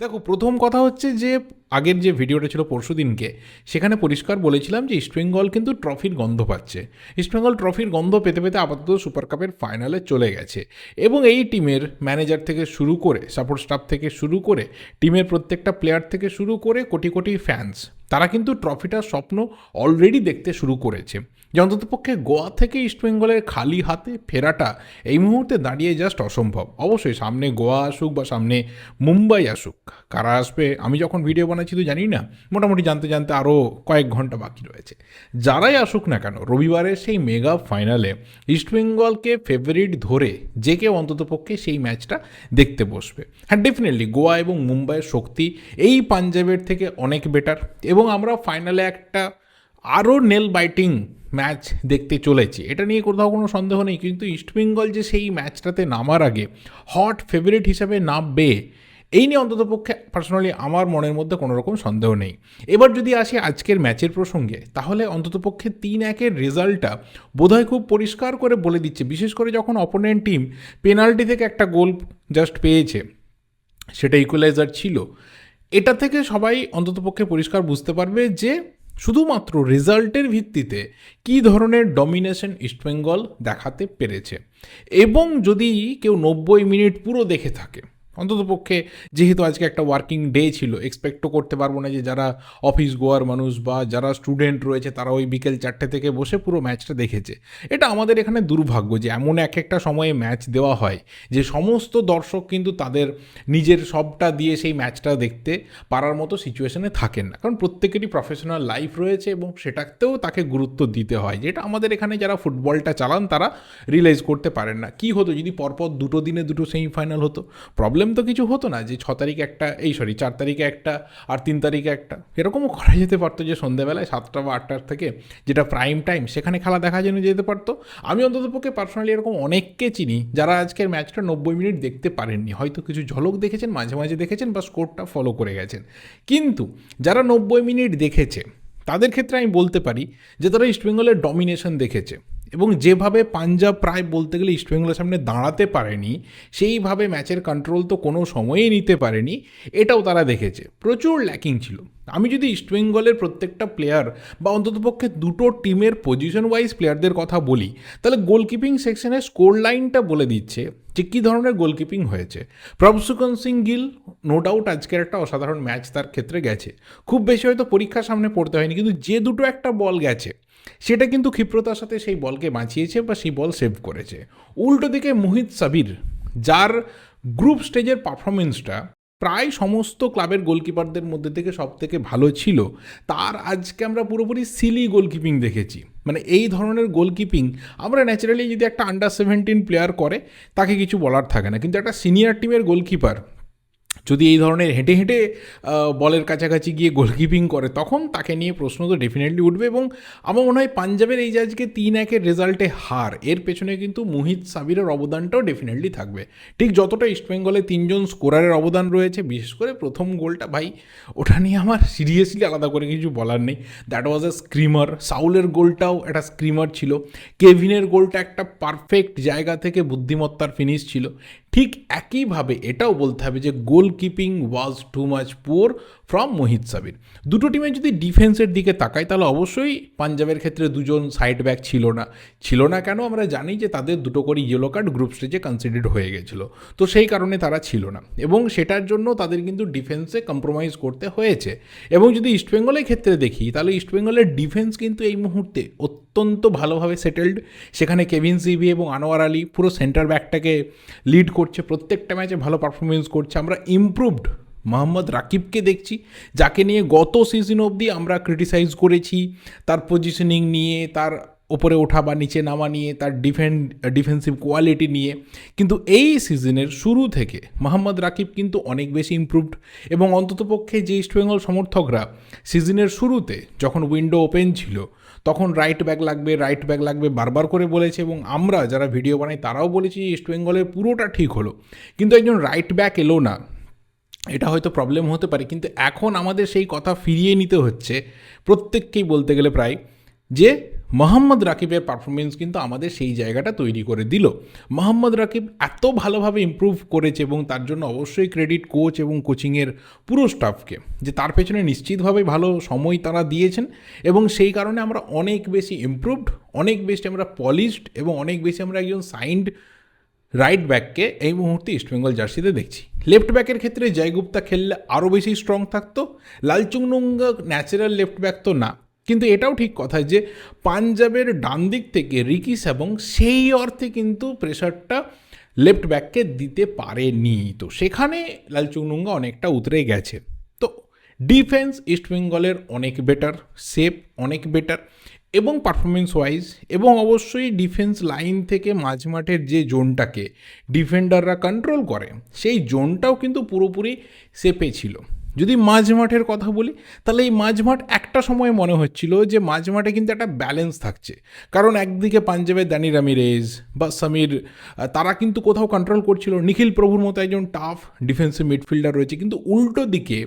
দেখো, প্রথম কথা হচ্ছে যে, আগের যে ভিডিওটা ছিল পরশু দিনকে, সেখানে পরিষ্কার বলেছিলাম যে ইস্টবেঙ্গল কিন্তু ট্রফির গন্ধ পাচ্ছে। ইস্টবেঙ্গল ট্রফির গন্ধ পেতে পেতে আপাতত সুপার কাপের ফাইনালে চলে গেছে। এবং এই টিমের ম্যানেজার থেকে শুরু করে সাপোর্ট স্টাফ থেকে শুরু করে টিমের প্রত্যেকটা প্লেয়ার থেকে শুরু করে কোটি কোটি ফ্যান্স তারা কিন্তু ট্রফিটার স্বপ্ন অলরেডি দেখতে শুরু করেছে। যে অন্ততপক্ষে গোয়া থেকে ইস্টবেঙ্গলের খালি হাতে ফেরাটা এই মুহূর্তে দাঁড়িয়ে জাস্ট অসম্ভব। অবশ্যই সামনে গোয়া আসুক বা সামনে মুম্বাই আসুক, কারা আসবে, আমি যখন ভিডিও বানাচ্ছি তো জানি না, মোটামুটি জানতে জানতে আরও কয়েক ঘণ্টা বাকি রয়েছে। যারাই আসুক না কেন, রবিবারের সেই মেগা ফাইনালে ইস্টবেঙ্গলকে ফেভারিট ধরে যে কেউ অন্ততপক্ষে সেই ম্যাচটা দেখতে বসবে। হ্যাঁ ডেফিনেটলি গোয়া এবং মুম্বাইয়ের শক্তি এই পাঞ্জাবের থেকে অনেক বেটার এবং আমরা ফাইনালে একটা আরও নেল বাইটিং ম্যাচ দেখতে চলেছি। এটা নিয়ে কোথাও কোনো সন্দেহ নেই, কিন্তু ইস্টবেঙ্গল যে সেই ম্যাচটাতে নামার আগে হট ফেভারিট হিসাবে নামবে, এই নিয়ে অন্ততপক্ষে পার্সোনালি আমার মনের মধ্যে কোনো রকম সন্দেহ নেই। এবার যদি আসি আজকের ম্যাচের প্রসঙ্গে, তাহলে অন্ততপক্ষে তিন একের রেজাল্টটা বোধহয় খুব পরিষ্কার করে বলে দিচ্ছে। বিশেষ করে যখন অপোনেন্ট টিম পেনাল্টি থেকে একটা গোল জাস্ট পেয়েছে, সেটা ইকুয়ালাইজার ছিল। এটা থেকে সবাই অন্ততপক্ষে পরিষ্কার বুঝতে পারবে যে শুধুমাত্র রেজাল্টের ভিত্তিতে কি ধরনের ডমিনেশন ইস্টবেঙ্গল দেখাতে পেরেছে? এবং যদি কেউ নব্বই মিনিট পুরো দেখে থাকে অন্ততপক্ষে যেহেতু আজকে একটা ওয়ার্কিং ডে ছিল এক্সপেক্টও করতে পারব না যে যারা অফিস গোয়ার মানুষ বা যারা স্টুডেন্ট রয়েছে, তারা ওই বিকেল চারটে থেকে বসে পুরো ম্যাচটা দেখেছে। এটা আমাদের এখানে দুর্ভাগ্য যে এমন এক একটা সময়ে ম্যাচ দেওয়া হয়, যে সমস্ত দর্শক কিন্তু তাদের নিজের সবটা দিয়ে সেই ম্যাচটা দেখতে পারার মতো সিচুয়েশনে থাকেন না। কারণ প্রত্যেকেরই প্রফেশনাল লাইফ রয়েছে এবং সেটাতেও তাকে গুরুত্ব দিতে হয় যেটা আমাদের এখানে যারা ফুটবলটা চালান তারা রিয়েলাইজ করতে পারেন না। কি হতো যদি পরপর দুটো দিনে দুটো সেমিফাইনাল হতো? প্রবলেম তো কিছু হতো না যে ছ তারিখে একটা, এই সরি চার তারিখে একটা আর তিন তারিখে একটা। এরকমও করা যেতে পারতো যে সন্ধ্যাবেলায় সাতটা বা আটটার থেকে যেটা প্রাইম টাইম সেখানে খেলা দেখা যেন যেতে পারতো। আমি অন্ততপক্ষে পার্সোনালি এরকম অনেককে চিনি যারা আজকের ম্যাচটা নব্বই মিনিট দেখতে পারেননি। হয়তো কিছু ঝলক দেখেছেন, মাঝে মাঝে দেখেছেন বা স্কোরটা ফলো করে গেছেন। কিন্তু যারা নব্বই মিনিট দেখেছে, তাদের ক্ষেত্রে আমি বলতে পারি যে তারা ইস্টবেঙ্গলের ডমিনেশন দেখেছে। এবং যেভাবে পাঞ্জাব প্রায় বলতে গেলে ইস্টবেঙ্গলের সামনে দাঁড়াতে পারেনি, সেইভাবে ম্যাচের কন্ট্রোল তো কোনো সময়েই নিতে পারেনি, এটাও তারা দেখেছে। প্রচুর ল্যাকিং ছিল। আমি যদি ইস্টবেঙ্গলের প্রত্যেকটা প্লেয়ার বা অন্ততপক্ষে দুটো টিমের পজিশন ওয়াইজ প্লেয়ারদের কথা বলি, তাহলে গোলকিপিং সেকশনের স্কোর লাইনটা বলে দিচ্ছে যে কী ধরনের গোলকিপিং হয়েছে। প্রভসুকন সিং গিল নো ডাউট আজকের একটা অসাধারণ ম্যাচ তার ক্ষেত্রে গেছে। খুব বেশি হয়তো পরীক্ষার সামনে পড়তে হয়নি, কিন্তু যে দুটো একটা বল গেছে সেটা কিন্তু ক্ষিপ্রতার সাথে সেই বলকে বাঁচিয়েছে বা সেই বল সেভ করেছে। উল্টো দিকে মোহিত সাবির, যার গ্রুপ স্টেজের পারফরমেন্সটা প্রায় সমস্ত ক্লাবের গোলকিপারদের মধ্যে থেকে সব থেকে ভালো ছিল, তার আজকে আমরা পুরোপুরি সিলি গোলকিপিং দেখেছি। মানে এই ধরনের গোলকিপিং আমরা ন্যাচারালি যদি একটা আন্ডার সেভেন্টিন প্লেয়ার করে, তাকে কিছু বলার থাকে না। কিন্তু একটা সিনিয়র টিমের গোলকিপার যদি এই ধরনের হেঁটে হেঁটে বলের কাছাকাছি গিয়ে গোলকিপিং করে, তখন তাকে নিয়ে প্রশ্ন তো ডেফিনেটলি উঠবে এবং আমার মনে হয় পাঞ্জাবের এই যে আজকে তিন একের রেজাল্টে হার, এর পেছনে কিন্তু মোহিত সাবিরের অবদানটাও ডেফিনেটলি থাকবে। ঠিক যতটা ইস্টবেঙ্গলে তিনজন স্কোরারের অবদান রয়েছে, বিশেষ করে প্রথম গোলটা, ভাই, ওটা নিয়ে আমার সিরিয়াসলি আলাদা করে কিছু বলার নেই। দ্যাট ওয়াজ আ স্ক্রিমার সাউলের গোলটাও একটা স্ক্রিমার ছিল। কেভিনের গোলটা একটা পারফেক্ট জায়গা থেকে বুদ্ধিমত্তার ফিনিশ ছিল। ঠিক একইভাবে এটাও বলতে হবে যে গোল keeping was too much poor from Mohit Sabir দুটো টিমে যদি ডিফেন্সের দিকে তাকাই, তাহলে অবশ্যই পাঞ্জাবের ক্ষেত্রে দুজন সাইড ব্যাক ছিল না। ছিল না কেন? আমরা জানি যে তাদের দুটো করে ইয়েলো কার্ড গ্রুপ স্টেজে কনসিডার্ড হয়ে গেছিল। তো সেই কারণে তারা ছিল না। এবং সেটার জন্য তাদের কিন্তু ডিফেন্সে কম্প্রোমাইজ করতে হয়েছে। এবং যদি ইস্টবেঙ্গলের ক্ষেত্রে দেখি, তাহলে ইস্টবেঙ্গলের ডিফেন্স কিন্তু এই মুহূর্তে অত্যন্ত ভালোভাবে সেটেলড সেখানে কেভিন সিবি এবং আনোয়ার আলী পুরো সেন্টার ব্যাকটাকে লিড করছে। প্রত্যেকটা ম্যাচে ভালো পারফরমেন্স করছে। আমরা ইমপ্রুভড মোহাম্মদ রাকিবকে দেখছি, যাকে নিয়ে গত সিজন অবধি আমরা ক্রিটিসাইজ করেছি। তার পজিশনিং নিয়ে, তার ওপরে ওঠা বা নিচে নামা নিয়ে, তার ডিফেন্ড ডিফেন্সিভ কোয়ালিটি নিয়ে। কিন্তু এই সিজনের শুরু থেকে মোহাম্মদ রাকিব কিন্তু অনেক বেশি ইম্প্রুভড এবং অন্ততপক্ষে যে ইস্টবেঙ্গল সমর্থকরা সিজনের শুরুতে যখন উইন্ডো ওপেন ছিল তখন রাইট ব্যাগ লাগবে রাইট ব্যাগ লাগবে বারবার করে বলেছে এবং আমরা যারা ভিডিও বানাই তারাও বলেছি ইস্ট বেঙ্গলের পুরোটা ঠিক হলো। কিন্তু একজন রাইট ব্যাক এলো না। এটা হয়তো প্রবলেম হতে পারে, কিন্তু এখন আমাদের সেই কথা ফিরিয়ে নিতে হচ্ছে প্রত্যেককেই বলতে গেলে প্রায় যে মোহাম্মদ রাকিবের পারফরমেন্স কিন্তু আমাদের সেই জায়গাটা তৈরি করে দিল। মোহাম্মদ রাকিব এত ভালোভাবে ইমপ্রুভ করেছে এবং তার জন্য অবশ্যই ক্রেডিট কোচ এবং কোচিংয়ের পুরো স্টাফকে যে তার পেছনে নিশ্চিতভাবে ভালো সময় তারা দিয়েছেন এবং সেই কারণে আমরা অনেক বেশি ইমপ্রুভড অনেক বেশি আমরা পলিশড এবং অনেক বেশি আমরা একজন সাইন্ড রাইট ব্যাককে এই মুহূর্তে ইস্টবেঙ্গল জার্সিতে দেখছি। লেফট ব্যাকের ক্ষেত্রে জয়গুপ্তা খেললে আরও বেশি স্ট্রং থাকতো লালচুংনুঙ্গা ন্যাচারাল লেফট ব্যাক তো না। কিন্তু এটাও ঠিক কথা যে পাঞ্জাবের ডান দিক থেকে রিকিস এবং সেই অর্থে কিন্তু প্রেশারটা লেফট ব্যাককে দিতে পারেনি। তো সেখানে লালচুংনুঙ্গা অনেকটা উতরে গেছে। তো ডিফেন্স ইস্টবেঙ্গলের অনেক বেটার সেফ অনেক বেটার এবং পারফরমেন্স ওয়াইজ এবং অবশ্যই ডিফেন্স লাইন থেকে মাঝমাঠের যে জোনটাকে ডিফেন্ডাররা কন্ট্রোল করে, সেই জোনটাও কিন্তু পুরোপুরি সেপে ছিল। যদি মাঝমাঠের কথা বলি, তাহলে এই মাঝমাঠ একটা সময় মনে হচ্ছিল যে মাঝমাঠে কিন্তু একটা ব্যালেন্স থাকছে। কারণ একদিকে পাঞ্জাবের দানি রামিরেজ বা সমীর তারা কিন্তু কোথাও কন্ট্রোল করছিল। নিখিল প্রভুর মতো একজন টাফ ডিফেন্সিভ মিডফিল্ডার রয়েছে। কিন্তু উল্টো দিকে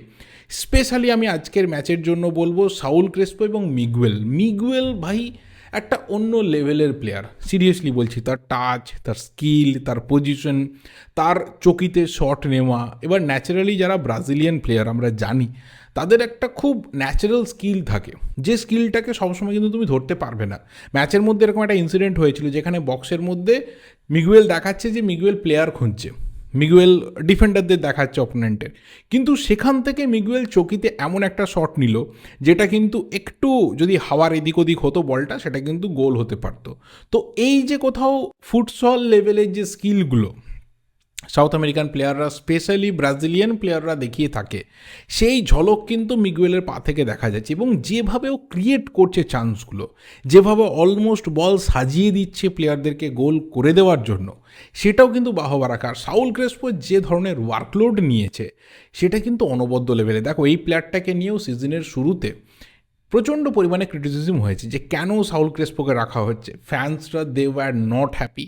স্পেশালি আমি আজকের ম্যাচের জন্য বলব সাউল ক্রেসপো এবং মিগুয়েল মিগুয়েল ভাই একটা অন্য লেভেলের প্লেয়ার সিরিয়াসলি বলছি, তার টাচ তার স্কিল তার পজিশন তার চকিতে শট নেওয়া, এবার ন্যাচারালি যারা ব্রাজিলিয়ান প্লেয়ার আমরা জানি, তাদের একটা খুব ন্যাচারাল স্কিল থাকে। যে স্কিলটাকে সবসময় কিন্তু তুমি ধরতে পারবে না। ম্যাচের মধ্যে এরকম একটা ইনসিডেন্ট হয়েছিল, যেখানে বক্সের মধ্যে মিগুয়েল দেখাচ্ছে যে মিগুয়েল প্লেয়ার খুঁজছে। মিগুয়েল ডিফেন্ডারদের দেখাচ্ছে অপোনেন্টের কিন্তু সেখান থেকে মিগুয়েল চকিতে এমন একটা শট নিল, যেটা কিন্তু একটু যদি হাওয়ার এদিক ওদিক হতো বলটা, সেটা কিন্তু গোল হতে পারতো। তো এই যে কোথাও ফুটসল লেভেলের যে স্কিলগুলো সাউথ আমেরিকান প্লেয়াররা স্পেশালি ব্রাজিলিয়ান প্লেয়াররা দেখিয়ে থাকে, সেই ঝলক কিন্তু মিগুয়েলের পা থেকে দেখা যাচ্ছে এবং যেভাবে ও ক্রিয়েট করছে চান্সগুলো যেভাবে অলমোস্ট বল সাজিয়ে দিচ্ছে প্লেয়ারদেরকে গোল করে দেওয়ার জন্য সেটাও কিন্তু বাহবা রাখার। সাউল ক্রেসপো যে ধরনের ওয়ার্কলোড নিয়েছে, সেটা কিন্তু অনবদ্য লেভেলে দেখো, এই প্লেয়ারটাকে নিয়েও সিজনের শুরুতে প্রচণ্ড পরিমাণে ক্রিটিসিজম হয়েছে যে কেন সাউল ক্রেসপোকে রাখা হচ্ছে। ফ্যান্সরা দে ওয়ার নট হ্যাপি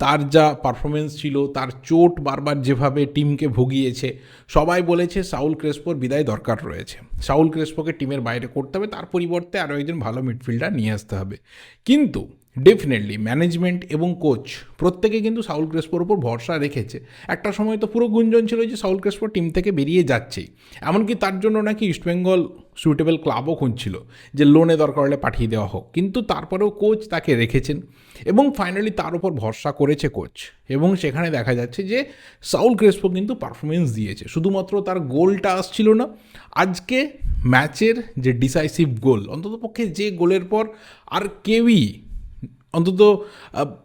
তার যা পারফরমেন্স ছিল, তার চোট বারবার যেভাবে টিমকে ভুগিয়েছে, সবাই বলেছে সাউল ক্রেসপোর বিদায় দরকার রয়েছে। সাউল ক্রেসপোকে টিমের বাইরে করতে হবে, তার পরিবর্তে আরও একজন ভালো মিডফিল্ডার নিয়ে আসতে হবে। কিন্তু ডেফিনেটলি ম্যানেজমেন্ট এবং কোচ প্রত্যেকে কিন্তু সাউল ক্রেসপোর ওপর ভরসা রেখেছে। একটা সময় তো পুরো গুঞ্জন ছিল যে সাউল ক্রেসপো টিম থেকে বেরিয়ে যাচ্ছেই। এমনকি তার জন্য নাকি ইস্টবেঙ্গল সুইটেবল ক্লাবও খুঁজছিল যে লোনে দরকার হলে পাঠিয়ে দেওয়া হোক। কিন্তু তারপরেও কোচ তাকে রেখেছেন এবং ফাইনালি তার উপর ভরসা করেছে কোচ এবং সেখানে দেখা যাচ্ছে যে সাউল ক্রেসপো কিন্তু পারফরমেন্স দিয়েছে। শুধুমাত্র তার গোলটা আসছিল না, আজকে ম্যাচের যে ডিসাইসিভ গোল অন্ততপক্ষে যে গোলের পর আর কেউই অন্তত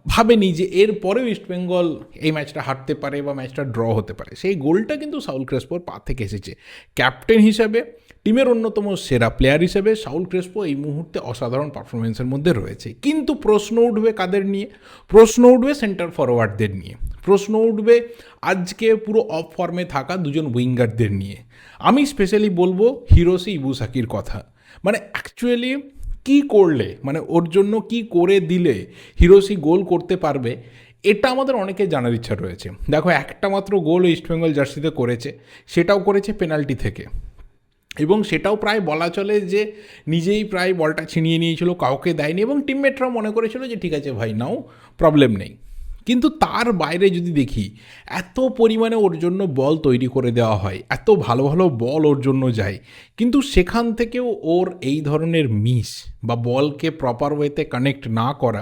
ভাবেনি যে এর পরেও ইস্টবেঙ্গল এই ম্যাচটা হারতে পারে বা ম্যাচটা ড্র হতে পারে। সেই গোলটা কিন্তু সাউল ক্রেসপোর পা থেকে এসেছে। ক্যাপ্টেন হিসাবে টিমের অন্যতম সেরা প্লেয়ার হিসেবে সাউল ক্রেসপো এই মুহূর্তে অসাধারণ পারফরমেন্সের মধ্যে রয়েছে। কিন্তু প্রশ্ন উঠবে কাদের নিয়ে? প্রশ্ন উঠবে সেন্টার ফরওয়ার্ডদের নিয়ে। প্রশ্ন উঠবে আজকে পুরো অফ ফর্মে থাকা দুজন উইঙ্গারদের নিয়ে। আমি স্পেশালি বলব হিরোসি ইবুসাকির কথা। মানে অ্যাকচুয়ালি কি করলে মানে ওর জন্য কি করে দিলে হিরোসি গোল করতে পারবে, এটা আমাদের অনেকে জানার ইচ্ছা রয়েছে। দেখো, একটা মাত্র গোল ইস্টবেঙ্গল জার্সিতে করেছে, সেটাও করেছে পেনাল্টি থেকে। এবং সেটাও প্রায় বলা চলে যে নিজেই প্রায় বলটা ছিনিয়ে নিয়েছিল, কাউকে দেয়নি এবং টিমমেটরা মনে করেছিল যে, ঠিক আছে ভাই, নাও প্রবলেম নেই। কিন্তু তার বাইরে যদি দেখি, এত পরিমাণে ওর জন্য বল তৈরি করে দেওয়া হয়, এত ভালো ভালো বল ওর জন্য যায়, কিন্তু সেখান থেকেও ওর এই ধরনের মিস বা বলকে প্রপার ওয়েতে কানেক্ট না করা,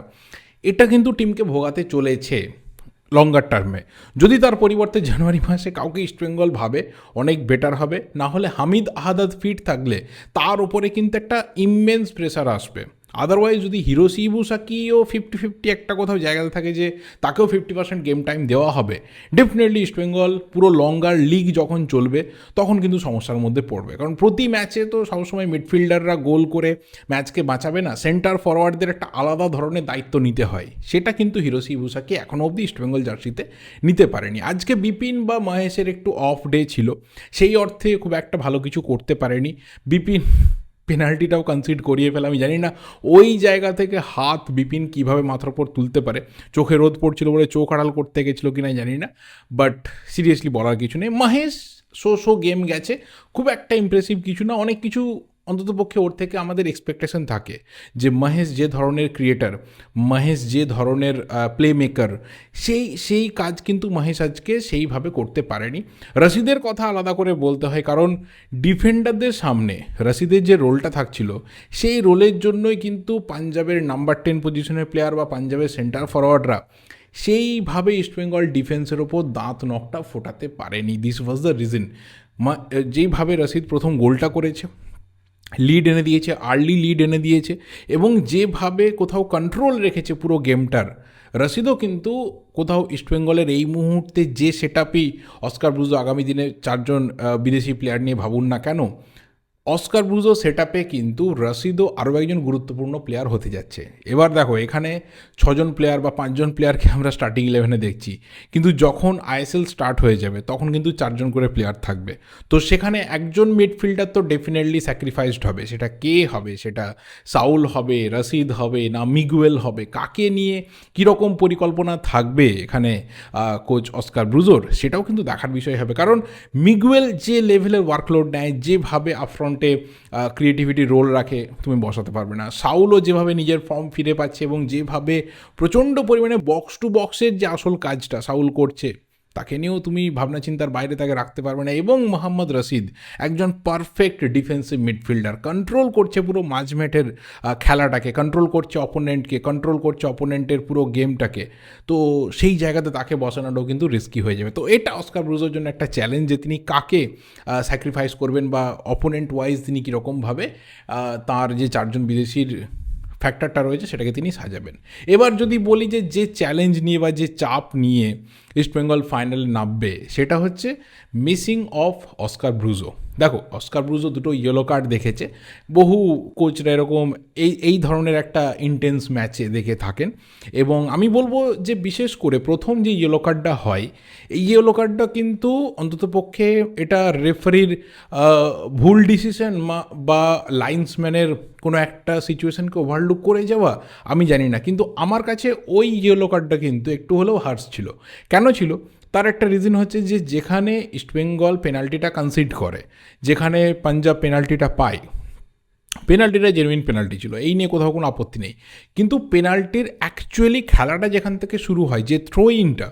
এটা কিন্তু টিমকে ভোগাতে চলেছে লঙ্গার টার্মে যদি তার পরিবর্তে জানুয়ারি মাসে কাউকে ইস্টবেঙ্গল ভাবে, অনেক বেটার হবে, না হলে হামিদ আহাদাদ ফিট থাকলে তার উপরে কিন্তু একটা ইমেন্স প্রেসার আসবে। আদারওয়াইজ যদি হিরোসি ইবুসাকিও ফিফটি ফিফটি একটা কোথাও জায়গাতে থাকে যে তাকেও ফিফটি পার্সেন্ট গেম টাইম দেওয়া হবে ডেফিনেটলি ইস্টবেঙ্গল পুরো লঙ্গার লিগ যখন চলবে, তখন কিন্তু সমস্যার মধ্যে পড়বে। কারণ প্রতি ম্যাচে তো সবসময় মিডফিল্ডাররা গোল করে ম্যাচকে বাঁচাবে না সেন্টার ফরওয়ার্ডদের একটা আলাদা ধরনের দায়িত্ব নিতে হয়। সেটা কিন্তু হিরোসি ইবুসাকি এখনও অবধি ইস্টবেঙ্গল জার্সিতে নিতে পারেনি। আজকে বিপিন বা মহেশের একটু অফ ডে ছিল, সেই অর্থে খুব একটা ভালো কিছু করতে পারেনি। বিপিন পেনাল্টিটাও কনসিড করিয়ে ফেলে, আমি জানি না ওই জায়গা থেকে হাত বিপিন কীভাবে মাথার ওপর তুলতে পারে, চোখে রোদ পড়ছিল বলে চোখ আড়াল করতে গেছিল কি না জানি না বাট সিরিয়াসলি বলার কিছু নেই। মহেশ, শো শো গেম গেছে, খুব একটা ইমপ্রেসিভ কিছু না, অনেক কিছু অন্ততপক্ষে ওর থেকে আমাদের এক্সপেকটেশন থাকে যে মহেশ যে ধরনের ক্রিয়েটার মহেশ যে ধরনের প্লে মেকার সেই সেই কাজ কিন্তু মহেশ আজকে সেইভাবে করতে পারেনি। রশিদের কথা আলাদা করে বলতে হয়, কারণ ডিফেন্ডারদের সামনে রশিদের যে রোলটা থাকছিল, সেই রোলের জন্যই কিন্তু পাঞ্জাবের নাম্বার টেন পজিশনের প্লেয়ার বা পাঞ্জাবের সেন্টার ফরওয়ার্ডরা সেইভাবে ইস্টবেঙ্গল ডিফেন্সের ওপর দাঁত নখটা ফোটাতে পারেনি। দিস ওয়াজ দ্য রিজন যেইভাবে রশিদ প্রথম গোলটা করেছে লিড এনে দিয়েছে আর্লি লিড এনে দিয়েছে এবং যেভাবে কোথাও কন্ট্রোল রেখেছে পুরো গেমটার রশিদও কিন্তু কোথাও ইস্টবেঙ্গলের এই মুহূর্তে যে সেট আপই অস্কার ব্রুজো আগামী দিনে চারজন বিদেশি প্লেয়ার নিয়ে ভাবুন না কেন অস্কার ব্রুজো সেট আপে কিন্তু রশিদও আরও একজন গুরুত্বপূর্ণ প্লেয়ার হতে যাচ্ছে। এবার দেখো, এখানে ছজন প্লেয়ার বা পাঁচজন প্লেয়ারকে আমরা স্টার্টিং ইলেভেনে দেখছি। কিন্তু যখন আইএসএল স্টার্ট হয়ে যাবে, তখন কিন্তু চারজন করে প্লেয়ার থাকবে। তো সেখানে একজন মিডফিল্ডার তো ডেফিনেটলি স্যাক্রিফাইসড হবে। সেটা কে হবে? সেটা সাউল হবে, রশিদ হবে না মিগুয়েল হবে? কাকে নিয়ে কীরকম পরিকল্পনা থাকবে এখানে কোচ অস্কার ব্রুজোর? সেটাও কিন্তু দেখার বিষয় হবে। কারণ মিগুয়েল যে লেভেলের ওয়ার্কলোড নেয়, যেভাবে আপফ্রন্টে ক্রিয়েটিভিটি রোল রাখে, তুমি বসাতে পারবে না। সাউলও যেভাবে নিজের ফর্ম ফিরে পাচ্ছে এবং যেভাবে প্রচণ্ড পরিমাণে বক্স টু বক্সের যে আসল কাজটা সাউল করছে তাকে নিয়েও তুমি ভাবনা চিন্তার বাইরে তাকে রাখতে পারবে না। এবং মোহাম্মদ রশিদ একজন পারফেক্ট ডিফেন্সিভ মিডফিল্ডার কন্ট্রোল করছে পুরো মাঝমেটের খেলাটাকে কন্ট্রোল করছে অপোনেন্টকে কন্ট্রোল করছে অপোনেন্টের পুরো গেমটাকে তো সেই জায়গাতে তাকে বসানোটাও কিন্তু রিস্কি হয়ে যাবে। তো এটা অস্কার ব্রুজোর জন্য একটা চ্যালেঞ্জ যে তিনি কাকে স্যাক্রিফাইস করবেন বা অপোনেন্ট ওয়াইজ তিনি কীরকমভাবে তার যে চারজন বিদেশির ফ্যাক্টরটা রয়েছে, সেটাকে তিনি সাজাবেন। এবার যদি বলি যে যে চ্যালেঞ্জ নিয়ে বা যে চাপ নিয়ে ইস্টবেঙ্গল ফাইনালে নামবে, সেটা হচ্ছে মিসিং অফ অস্কার ব্রুজো দেখো অস্কার ব্রুজো দুটো ইয়েলো কার্ড দেখেছে। বহু কোচরা এরকম এই এই ধরনের একটা ইন্টেন্স ম্যাচে দেখে থাকেন। এবং আমি বলব যে বিশেষ করে প্রথম যে ইয়েলো কার্ডটা হয়, এই ইয়েলো কার্ডটা কিন্তু অন্ততপক্ষে এটা রেফারির ভুল ডিসিশন বা লাইন্সম্যানের কোনো একটা সিচুয়েশনকে ওভারলুক করে যাওয়া, আমি জানি না। কিন্তু আমার কাছে ওই ইয়েলো কার্ডটা কিন্তু একটু হলেও হার্স ছিল। কেন ছিল? তার একটা রিজন হচ্ছে যে যেখানে ইস্টবেঙ্গল পেনাল্টিটা কনসিড করে, যেখানে পাঞ্জাব পেনাল্টিটা পায় পেনাল্টিটা জেনুইন পেনাল্টি ছিল, এই নিয়ে কোথাও কোনো আপত্তি নেই। কিন্তু পেনাল্টির অ্যাকচুয়ালি খেলাটা যেখান থেকে শুরু হয়, যে থ্রো ইনটা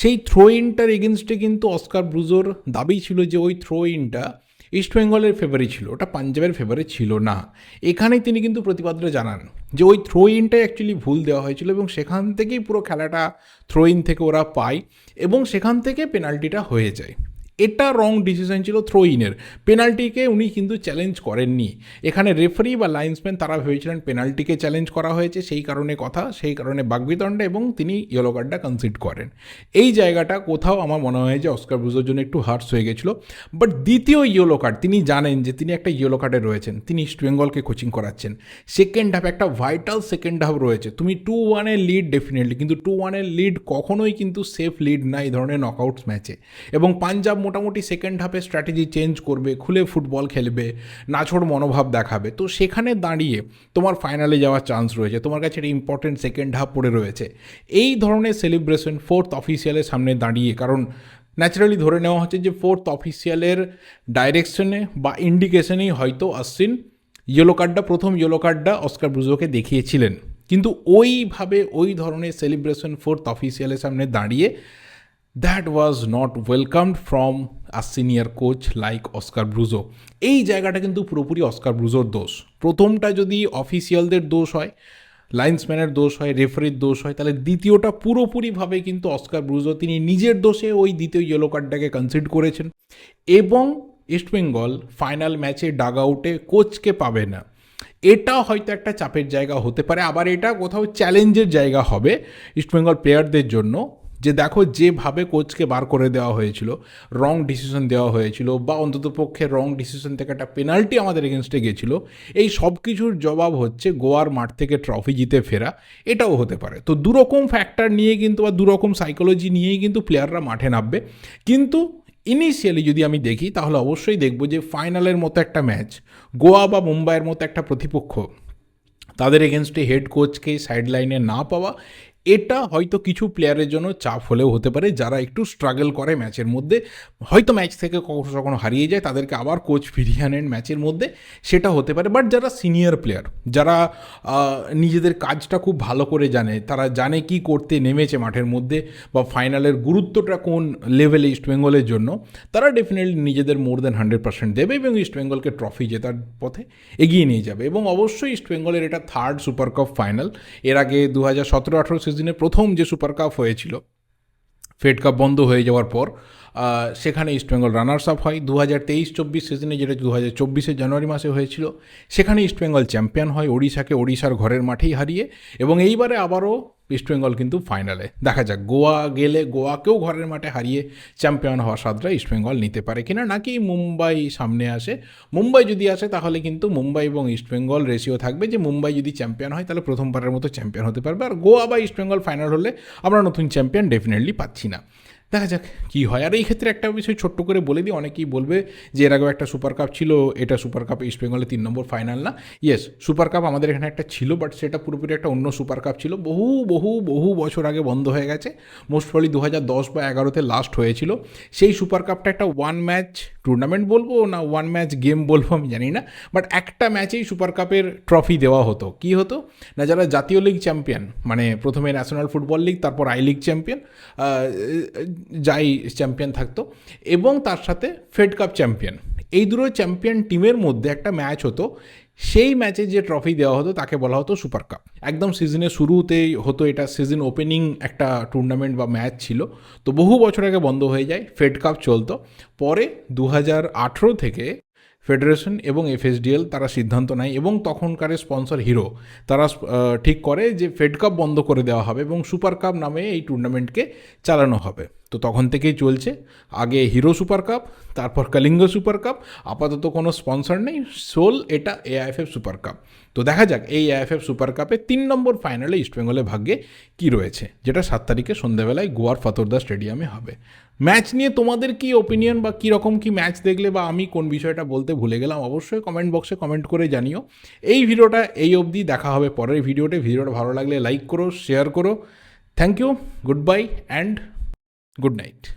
সেই থ্রো ইনটার এগেনস্টে কিন্তু অস্কার ব্রুজোর দাবি ছিল যে ওই থ্রো ইনটা ইস্টবেঙ্গলের ফেভারে ছিল ওটা পাঞ্জাবের ফেভারে ছিল না। এখানেই তিনি কিন্তু প্রতিবাদটা জানান যে ওই থ্রো ইনটাই অ্যাকচুয়ালি ভুল দেওয়া হয়েছিল এবং সেখান থেকেই পুরো খেলাটা থ্রো ইন থেকে ওরা পায় এবং সেখান থেকে পেনাল্টিটা হয়ে যায়। এটা রং ডিসিশন ছিল থ্রো ইনের পেনাল্টিকে উনি কিন্তু চ্যালেঞ্জ করেননি। এখানে রেফারি বা লাইন্সম্যান তারা ভেবেছিলেন পেনাল্টিকে চ্যালেঞ্জ করা হয়েছে, সেই কারণে কথা, সেই কারণে বাগবিতণ্ডা এবং তিনি ইয়েলো কার্ডটা কনসিড করেন। এই জায়গাটা কোথাও আমার মনে হয় যে অস্কার ব্রুজোর জন্য একটু হার্স হয়ে গেছিল। বাট দ্বিতীয় ইয়েলো কার্ড তিনি জানেন যে তিনি একটা ইয়েলো কার্ডে রয়েছেন, তিনি ইস্ট বেঙ্গলকে কোচিং করাচ্ছেন। সেকেন্ড হাফ একটা ভাইটাল সেকেন্ড হাফ রয়েছে। তুমি টু ওয়ানের লিড ডেফিনেটলি কিন্তু টু ওয়ানের লিড কখনোই কিন্তু সেফ লিড না এই ধরনের নকআউটস ম্যাচে এবং পাঞ্জাব মোটামুটি সেকেন্ড হাফে স্ট্র্যাটেজি চেঞ্জ করবে, খুলে ফুটবল খেলবে, নাছোড় মনোভাব দেখাবে। তো সেখানে দাঁড়িয়ে তোমার ফাইনালে যাওয়ার চান্স রয়েছে। তোমার কাছে একটা ইম্পর্টেন্ট সেকেন্ড হাফ পড়ে রয়েছে। এই ধরনের সেলিব্রেশন ফোর্থ অফিসিয়ালের সামনে দাঁড়িয়ে, কারণ ন্যাচারালি ধরে নেওয়া হচ্ছে যে ফোর্থ অফিসিয়ালের ডাইরেকশনে বা ইন্ডিকেশনেই হয়তো অশ্বিন ইয়েলো কার্ডটা প্রথম ইয়েলো কার্ডটা অস্কার ব্রুজোকে দেখিয়েছিলেন। কিন্তু ওইভাবে ওই ধরনের সেলিব্রেশন ফোর্থ অফিসিয়ালের সামনে দাঁড়িয়ে that was not welcomed from a senior coach like Oscar Bruzon এই জায়গাটা কিন্তু পুরোপুরি অস্কার ব্রুজোর দোষ। প্রথমটা যদি অফিসিয়ালদের দোষ হয় লাইন্সম্যানের দোষ হয় রেফারির দোষ হয়, তাহলে দ্বিতীয়টা পুরোপুরিভাবে কিন্তু অস্কার ব্রুজো তিনি নিজের দোষে ওই দ্বিতীয় ইয়েলো কার্ডটাকে কনসিড করেছেন। এবং ইস্টবেঙ্গল ফাইনাল ম্যাচে ডাগ আউটে কোচকে পাবে না। এটা হয়তো একটা চাপের জায়গা হতে পারে, আবার এটা কোথাও চ্যালেঞ্জের জায়গা হবে ইস্টবেঙ্গল প্লেয়ারদের জন্য। যে দেখো যেভাবে কোচকে বার করে দেওয়া হয়েছিল রং ডিসিশন দেওয়া হয়েছিল বা অন্ততপক্ষে রং ডিসিশন থেকে একটা পেনাল্টি আমাদের এগেনস্টে গেছিল, এই সব কিছুর জবাব হচ্ছে গোয়ার মাঠ থেকে ট্রফি জিতে ফেরা, এটাও হতে পারে। তো দুরকম ফ্যাক্টর নিয়ে কিন্তু বা দুরকম সাইকোলজি নিয়েই কিন্তু প্লেয়াররা মাঠে নামবে। কিন্তু ইনিশিয়ালি যদি আমি দেখি, তাহলে অবশ্যই দেখব যে ফাইনালের মতো একটা ম্যাচ গোয়া বা মুম্বাইয়ের মতো একটা প্রতিপক্ষ, তাদের এগেনস্টে হেড কোচকে সাইড লাইনে না পাওয়া এটা হয়তো কিছু প্লেয়ারের জন্য চাপ হলেও হতে পারে, যারা একটু স্ট্রাগল করে ম্যাচের মধ্যে। হয়তো ম্যাচ থেকে কখনো কখনো হারিয়ে যায়, তাদেরকে আবার কোচ ফিরিয়ে আনেন ম্যাচের মধ্যে, সেটা হতে পারে। বাট যারা সিনিয়র প্লেয়ার যারা নিজেদের কাজটা খুব ভালো করে জানে, তারা জানে কি করতে নেমেছে মাঠের মধ্যে বা ফাইনালের গুরুত্বটা কোন লেভেলে ইস্টবেঙ্গলের জন্য, তারা ডেফিনেটলি নিজেদের মোর দেন হান্ড্রেড পার্সেন্ট দেবে এবং ইস্টবেঙ্গলকে ট্রফি জেতার পথে এগিয়ে নিয়ে যাবে। এবং অবশ্যই ইস্টবেঙ্গলের এটা থার্ড সুপার কাপ ফাইনাল এর আগে দু হাজার সতেরো আঠেরো সিজনে প্রথম যে সুপার কাপ হয়েছিল, ফেড কাপ বন্ধ হয়ে যাওয়ার পর সেখানে ইস্টবেঙ্গল রানার্স আপ হয়। দু হাজার তেইশ, চব্বিশ সিজনে যেটা দু হাজার চব্বিশে জানুয়ারি মাসে হয়েছিল, সেখানে ইস্টবেঙ্গল চ্যাম্পিয়ন হয়। ওড়িশাকে ওড়িশার ঘরের মাঠেই হারিয়ে এবং এইবারে আবারও ইস্টবেঙ্গল কিন্তু ফাইনালে। দেখা যাক, গোয়া গেলে গোয়াকেও ঘরের মাঠে হারিয়ে চ্যাম্পিয়ন হওয়ার স্বাদটা ইস্টবেঙ্গল নিতে পারে কিনা, নাকি মুম্বাই সামনে আসে। মুম্বাই যদি আসে, তাহলে কিন্তু মুম্বাই এবং ইস্টবেঙ্গল রেশিও থাকবে যে মুম্বাই যদি চ্যাম্পিয়ন হয়, তাহলে প্রথমবারের মতো চ্যাম্পিয়ন হতে পারবে। আর গোয়া বা ইস্টবেঙ্গল ফাইনাল হলে আমরা নতুন চ্যাম্পিয়ন ডেফিনেটলি পাচ্ছি না। দেখা যাক কী হয়। আর এই ক্ষেত্রে একটা বিষয় ছোট্ট করে বলে দিই, অনেকেই বলবে যে এর আগেও একটা সুপার কাপ ছিল, এটা সুপার কাপ ইস্ট বেঙ্গলের তিন নম্বর ফাইনাল না। ইয়েস সুপার কাপ আমাদের এখানে একটা ছিল বাট সেটা পুরোপুরি একটা অন্য সুপার কাপ ছিল। বহু বহু বহু বছর আগে বন্ধ হয়ে গেছে। মোস্ট প্রবলি দু হাজার দশ বা এগারোতে লাস্ট হয়েছিল। সেই সুপার কাপটা একটা ওয়ান ম্যাচ টুর্নামেন্ট বলব না ওয়ান ম্যাচ গেম বলব আমি জানি না। বাট একটা ম্যাচেই সুপার কাপের ট্রফি দেওয়া হতো। কি হতো? না, যারা জাতীয় লিগ চ্যাম্পিয়ন মানে প্রথমে ন্যাশনাল ফুটবল লিগ তারপর আই লিগ চ্যাম্পিয়ন যাই চ্যাম্পিয়ন থাকতো এবং তার সাথে ফেড কাপ চ্যাম্পিয়ন এই দুটো চ্যাম্পিয়ন টিমের মধ্যে একটা ম্যাচ হতো, সেই ম্যাচে যে ট্রফি দেওয়া হতো তাকে বলা হতো সুপার কাপ একদম সিজনের শুরুতেই হতো এটা সিজন ওপেনিং একটা টুর্নামেন্ট বা ম্যাচ ছিল। তো বহু বছর আগে বন্ধ হয়ে যায় ফেড কাপ চলতো। পরে দু হাজার আঠেরো থেকে ফেডারেশন এবং এফএসডিএল তারা সিদ্ধান্ত নেয় এবং তখনকার স্পন্সর হিরো তারা ঠিক করে যে ফেড কাপ বন্ধ করে দেওয়া হবে এবং সুপার কাপ নামে এই টুর্নামেন্টকে চালানো হবে। তো তখন থেকেই চলছে। আগে হিরো সুপার কাপ, তারপর কলিঙ্গ সুপার কাপ, আপাতত কোনো স্পন্সর নেই, সোল এটা এআইএফএফ সুপার কাপ। তো দেখা যাক, এই এআইএফএফ সুপার কাপে তিন নম্বর ফাইনালে ইস্টবেঙ্গলের ভাগ্যে কী রয়েছে, যেটা সাত তারিখে সন্ধ্যাবেলায় গোয়ার ফতরদা স্টেডিয়ামে হবে। ম্যাচ নিয়ে তোমাদের কি ওপিনিয়ন বা কী রকম কি ম্যাচ দেখলে বা আমি কোন বিষয়টা বলতে ভুলে গেলাম, অবশ্যই কমেন্ট বক্সে কমেন্ট করে জানিও। এই ভিডিওটা এই অবধি, দেখা হবে পরের ভিডিওতে। ভিডিওটা ভালো লাগলে লাইক করো শেয়ার করো। Thank you goodbye and Good night.